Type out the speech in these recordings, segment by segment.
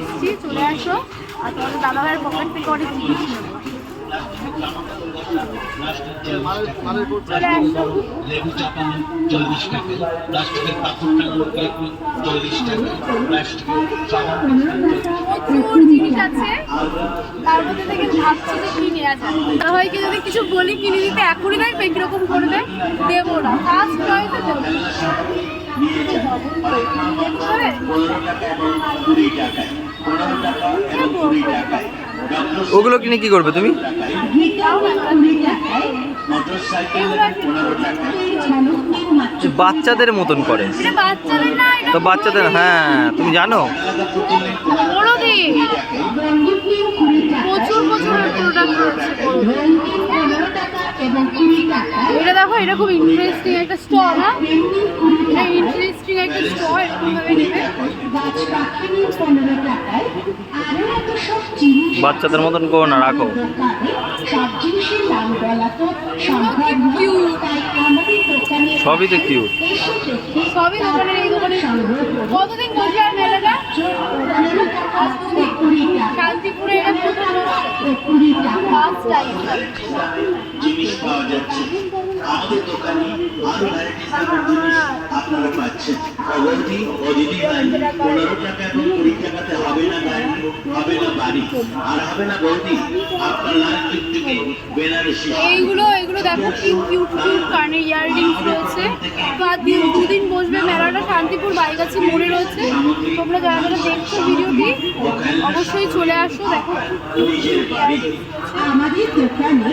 এসেছি চলে আসো। আর তোমাদের দাদাভাইয়ের পকেট থেকে অনেক লেবু জিনিস আছে তার মধ্যে থেকে ভাবছি যে কি যদি কিছু বলি কিনে দিতে এখনই দেখবে কীরকম করবে দেবো না ফার্স্ট চয়েসে দেবো কুড়ি টাকায় পনেরো কুড়ি টাকায় ওগুলো কিনে কি করবে তুমি? বাচ্চাদের মতন করে। তো বাচ্চাদের হ্যাঁ তুমি জানো? প্রচুর প্রচুর প্রোডাক্ট। এটা খুব ইন্টারেস্টিং একটা স্টল না এটা ইন্টারেস্টিং একটা স্টল নেবে। বাচ্চাদের মতন করো না রাখো। সবই তো কিউট সবই এই দোকানে কতদিন বসে আর মেলাটা? শান্তিপুরে এটা প্রথম ফার্স্ট টাইম জিনিস পাওয়া যাচ্ছে আমাদের দোকানে আরও ভ্যারাইটিস দামের জিনিস আপনারা পাচ্ছেন। অবধি ও দিদি ভাই পনেরো টাকা এবং কুড়ি টাকাতে হবে না গাড়ি হবে না বাড়ি। আর হবে না বৌদি আপনার লাল টিকটিকি বেনারসি এইগুলো এগুলো দেখো কি কিউট কিউট কানের ইয়াররিংস রয়েছে। তো আর দিন দুদিন বসবে মেলাটা শান্তিপুর বাইগাছি মোড়ে রয়েছে। তোমরা যারা যারা দেখছ ভিডিওটি অবশ্যই চলে আসো দেখো আমাদের দোকানে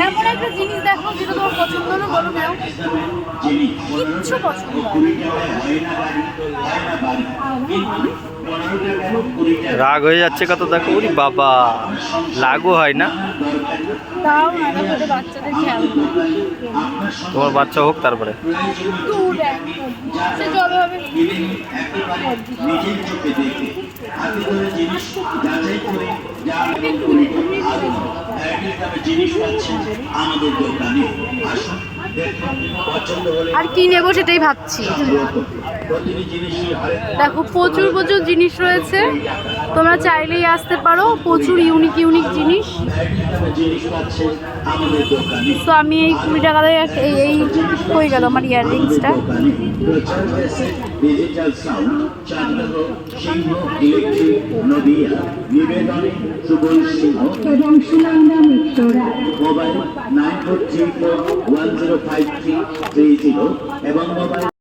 এমন একটা জিনিস দেখো যেটা তোমার পছন্দ হলো বলো কিচ্ছু পছন্দ রাগ হয়ে যাচ্ছে কত দেখো ওরে বাবা লাগও হয় না। তোমার বাচ্চা হোক তারপরে। সে জিনিস পাচ্ছেন আমাদের দোকানে আসুন আর কি নেব সেটাই ভাবছি। দেখো প্রচুর প্রচুর জিনিস রয়েছে। তোমরা চাইলেই আসতে পারো প্রচুর ইউনিক ইউনিক জিনিস। তো আমি এই কুড়ি টাকা দিয়ে এই এই হয়ে গেল আমার ইয়াররিংসটা দোকানে digital sound Chandnagar Singha electric Nadia নিবেদনে Subal Singha এবং সুনন্দা মিত্ররা mobile nine four three four one zero five three three zero এবং মোবাইল